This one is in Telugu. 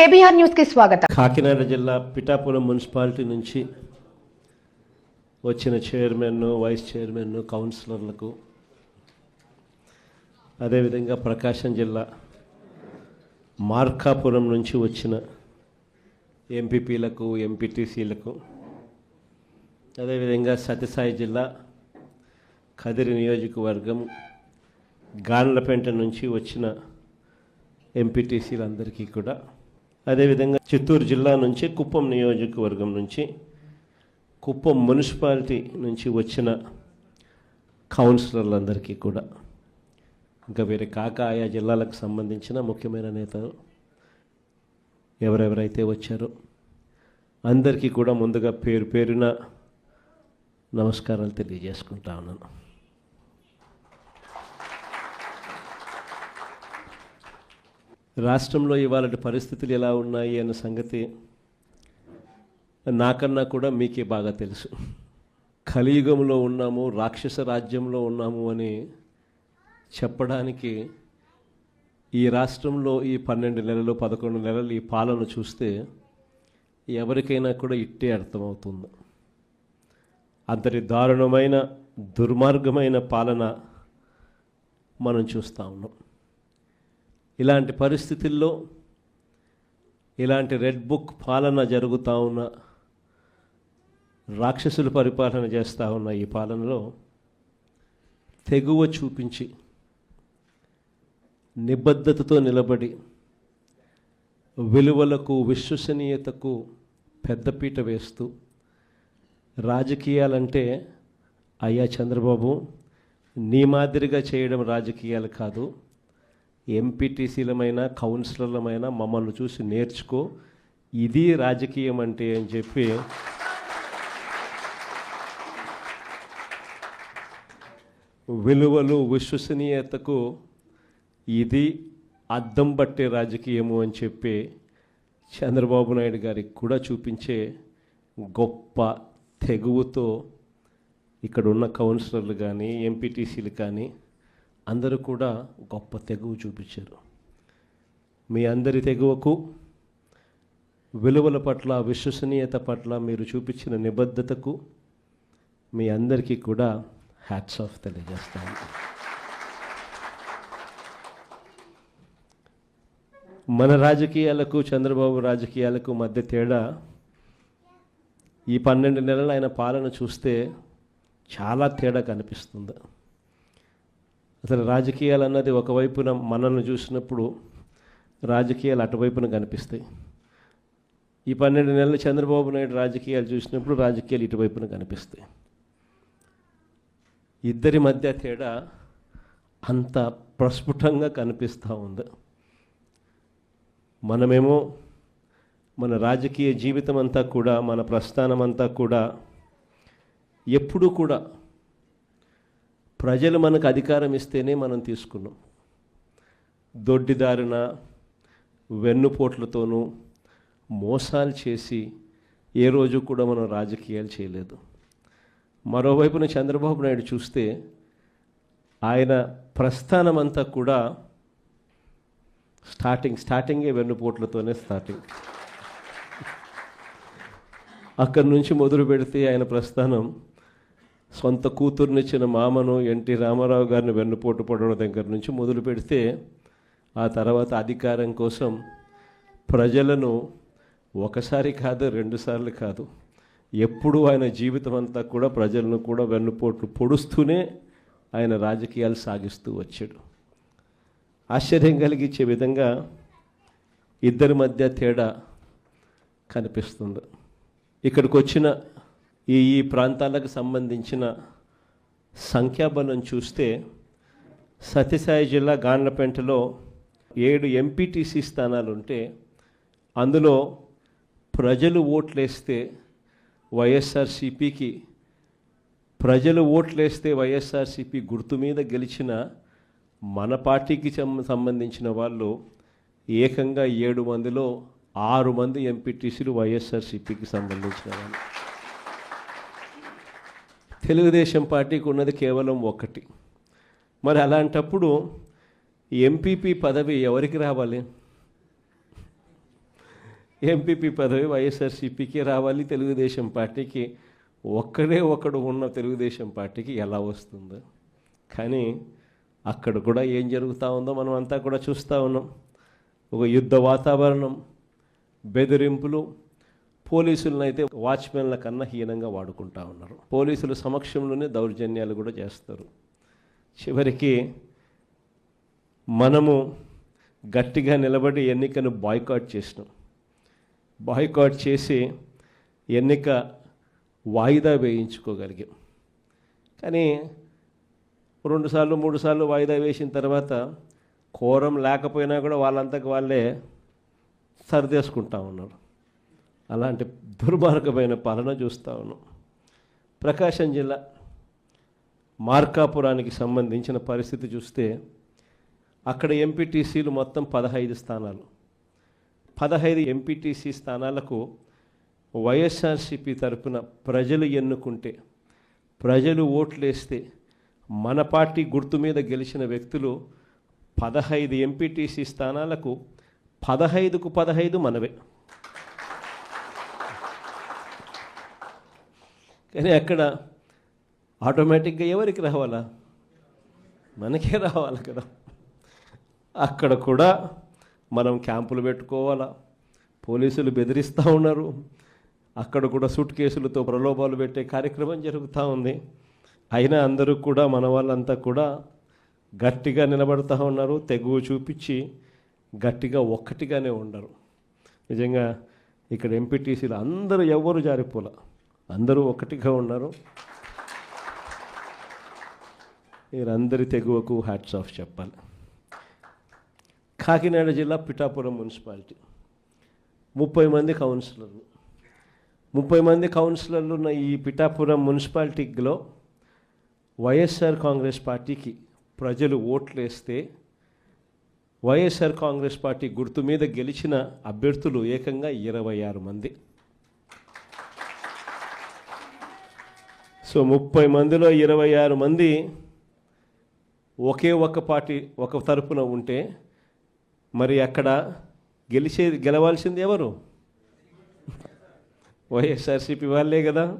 కేబీఆర్ న్యూస్కి స్వాగతం. కాకినాడ జిల్లా పిఠాపురం మున్సిపాలిటీ నుంచి వచ్చిన చైర్మన్ వైస్ చైర్మన్ కౌన్సిలర్లకు అదేవిధంగా ప్రకాశం జిల్లా మార్కాపురం నుంచి వచ్చిన ఎంపీపీలకు ఎంపీటీసీలకు అదేవిధంగా సత్యసాయి జిల్లా కదిరి నియోజకవర్గం గాన్లపేంట నుంచి వచ్చిన ఎంపీటీసీలందరికీ కూడా అదేవిధంగా చిత్తూరు జిల్లా నుంచి కుప్పం నియోజకవర్గం నుంచి కుప్పం మున్సిపాలిటీ నుంచి వచ్చిన కౌన్సిలర్లందరికీ కూడా ఇంకా వేరే కాక ఆయా జిల్లాలకు సంబంధించిన ముఖ్యమైన నేతలు ఎవరెవరైతే వచ్చారో అందరికీ కూడా ముందుగా పేరు పేరున నమస్కారాలు తెలియజేసుకుంటా ఉన్నాను. రాష్ట్రంలో ఇవాళ పరిస్థితులు ఎలా ఉన్నాయి అన్న సంగతి నాకన్నా కూడా మీకే బాగా తెలుసు. కలియుగంలో ఉన్నాము రాక్షస రాజ్యంలో ఉన్నాము అని చెప్పడానికి ఈ రాష్ట్రంలో ఈ పన్నెండు నెలలు పదకొండు నెలలు ఈ పాలన చూస్తే ఎవరికైనా కూడా ఇట్టే అర్థమవుతుంది. అంతటి దారుణమైన దుర్మార్గమైన పాలన మనం చూస్తూ ఉన్నాం. ఇలాంటి పరిస్థితుల్లో ఇలాంటి రెడ్ బుక్ పాలన జరుగుతూ ఉన్న రాక్షసులు పరిపాలన చేస్తూ ఉన్న ఈ పాలనలో తెగువ చూపించి నిబద్ధతతో నిలబడి విలువలకు విశ్వసనీయతకు పెద్దపీట వేస్తూ రాజకీయాలంటే అయ్యా చంద్రబాబు నీ మాదిరిగా చేయడం రాజకీయాలు కాదు. ఎంపీటీసీలమైన కౌన్సిలర్లమైన మమ్మల్ని చూసి నేర్చుకో. ఇది రాజకీయం అంటే అని చెప్పి విలువలు విశ్వసనీయతకు ఇది అద్దం పట్టే రాజకీయము అని చెప్పి చంద్రబాబు నాయుడు గారికి కూడా చూపించే గొప్ప తెగువతో ఇక్కడ ఉన్న కౌన్సిలర్లు కానీ ఎంపీటీసీలు కానీ అందరూ కూడా గొప్ప తెగువ చూపించారు. మీ అందరి తెగువకు విలువల పట్ల విశ్వసనీయత పట్ల మీరు చూపించిన నిబద్ధతకు మీ అందరికీ కూడా హ్యాట్స్ ఆఫ్ తెలియజేస్తాను. మన రాజకీయాలకు చంద్రబాబు రాజకీయాలకు మధ్య తేడా ఈ పన్నెండు నెలలు ఆయన పాలన చూస్తే చాలా తేడా కనిపిస్తుంది. అసలు రాజకీయాలు అన్నది ఒకవైపున మనల్ని చూసినప్పుడు రాజకీయాలు అటువైపున కనిపిస్తాయి. ఈ పన్నెండు నెలలు చంద్రబాబు నాయుడు రాజకీయాలు చూసినప్పుడు రాజకీయాలు ఇటువైపున కనిపిస్తాయి. ఇద్దరి మధ్య తేడా అంత ప్రస్ఫుటంగా కనిపిస్తూ ఉంది. మనమేమో మన రాజకీయ జీవితం అంతా కూడా మన ప్రస్థానం అంతా కూడా ఎప్పుడూ కూడా ప్రజలు మనకు అధికారం ఇస్తేనే మనం తీసుకున్నాం. దొడ్డిదారిన వెన్నుపోట్లతోనూ మోసాలు చేసి ఏ రోజు కూడా మనం రాజకీయాలు చేయలేదు. మరోవైపున చంద్రబాబు నాయుడు చూస్తే ఆయన ప్రస్థానం అంతా కూడా స్టార్టింగ్ స్టార్టింగే వెన్నుపోట్లతోనే స్టార్టింగ్. అక్కడి నుంచి మొదలు పెడితే ఆయన ప్రస్థానం సొంత కూతుర్నిచ్చిన మామను ఎన్టీ రామారావు గారిని వెన్నుపోటు పడడం దగ్గర నుంచి మొదలు పెడితే ఆ తర్వాత అధికారం కోసం ప్రజలను ఒకసారి కాదు రెండుసార్లు కాదు ఎప్పుడూ ఆయన జీవితం అంతా కూడా ప్రజలను కూడా వెన్నుపోట్లు పొడుస్తూనే ఆయన రాజకీయాలు సాగిస్తూ వచ్చాడు. ఆశ్చర్యం కలిగించే విధంగా ఇద్దరి మధ్య తేడా కనిపిస్తుంది. ఇక్కడికి వచ్చిన ఈ ఈ ప్రాంతాలకు సంబంధించిన సంఖ్యాబలం చూస్తే సత్యసాయి జిల్లా గాండ్లపేంటలో ఏడు ఎంపీటీసీ స్థానాలు ఉంటే అందులో ప్రజలు ఓట్లేస్తే వైఎస్ఆర్సిపికి ప్రజలు ఓట్లేస్తే వైఎస్ఆర్సిపి గుర్తు మీద గెలిచిన మన పార్టీకి సం- సంబంధించిన వాళ్ళు ఏకంగా ఏడు మందిలో ఆరు మంది ఎంపీటీసీలు వైఎస్ఆర్సిపికి సంబంధించిన వాళ్ళు. తెలుగుదేశం పార్టీకి ఉన్నది కేవలం ఒకటి. మరి అలాంటప్పుడు ఎంపీపీ పదవి ఎవరికి రావాలి? ఎంపీపీ పదవి వైఎస్ఆర్సీపీకి రావాలి తెలుగుదేశం పార్టీకి. ఒక్కడే ఒకడు ఉన్న తెలుగుదేశం పార్టీకి ఎలా వస్తుందో? కానీ అక్కడ కూడా ఏం జరుగుతూ ఉందో మనం అంతా కూడా చూస్తూ ఉన్నాం. ఒక యుద్ధ వాతావరణం బెదిరింపులు పోలీసులను అయితే వాచ్మెన్ల కన్నా హీనంగా వాడుకుంటా ఉన్నారు. పోలీసుల సమక్షంలోనే దౌర్జన్యాలు కూడా చేస్తారు. చివరికి మనము గట్టిగా నిలబడి ఎన్నికను బాయ్కాట్ చేసినాం. బాయ్కాట్ చేసి ఎన్నిక వాయిదా వేయించుకోగలిగాం. కానీ రెండుసార్లు మూడు సార్లు వాయిదా వేసిన తర్వాత కోరం లేకపోయినా కూడా వాళ్ళంతకు వాళ్ళే సరిదేసుకుంటా ఉన్నారు. అలాంటి దుర్మార్గమైన పాలన చూస్తూ ఉన్నాం. ప్రకాశం జిల్లా మార్కాపురానికి సంబంధించిన పరిస్థితి చూస్తే అక్కడ ఎంపీటీసీలు మొత్తం పదహైదు స్థానాలు. పదహైదు ఎంపీటీసీ స్థానాలకు వైఎస్ఆర్సీపీ తరపున ప్రజలు ఎన్నుకుంటే ప్రజలు ఓట్లేస్తే మన పార్టీ గుర్తు మీద గెలిచిన వ్యక్తులు పదహైదు ఎంపీటీసీ స్థానాలకు పదహైదుకు పదహైదు మనవే. కానీ అక్కడ ఆటోమేటిక్గా ఎవరికి రావాలా? మనకే రావాలి కదా. అక్కడ కూడా మనం క్యాంపులు పెట్టుకోవాలా? పోలీసులు బెదిరిస్తూ ఉన్నారు. అక్కడ కూడా సూట్ కేసులతో ప్రలోభాలు పెట్టే కార్యక్రమం జరుగుతూ ఉంది. అయినా అందరూ కూడా మన వాళ్ళంతా కూడా గట్టిగా నిలబడుతూ ఉన్నారు. తెగువ చూపించి గట్టిగా ఒక్కటిగానే ఉండరు. నిజంగా ఇక్కడ ఎంపీటీసీలు అందరూ ఎవరు జారిపోలా? అందరూ ఒకటిగా ఉన్నారు. వీరందరి తెగువకు హ్యాట్స్ ఆఫ్ చెప్పాలి. కాకినాడ జిల్లా పిఠాపురం మున్సిపాలిటీ. ముప్పై మంది కౌన్సిలర్లు. ముప్పై మంది కౌన్సిలర్లు ఉన్న ఈ పిఠాపురం మున్సిపాలిటీలో వైఎస్ఆర్ కాంగ్రెస్ పార్టీకి ప్రజలు ఓట్లేస్తే వైఎస్ఆర్ కాంగ్రెస్ పార్టీ గుర్తు మీద గెలిచిన అభ్యర్థులు ఏకంగా ఇరవై ఆరు మంది. సో ముప్పై మందిలో ఇరవై ఆరు మంది ఒకే ఒక పార్టీ ఒక తరపున ఉంటే మరి అక్కడ గెలిచేది గెలవాల్సింది ఎవరు? వైఎస్ఆర్సీపీ వాళ్ళే కదా.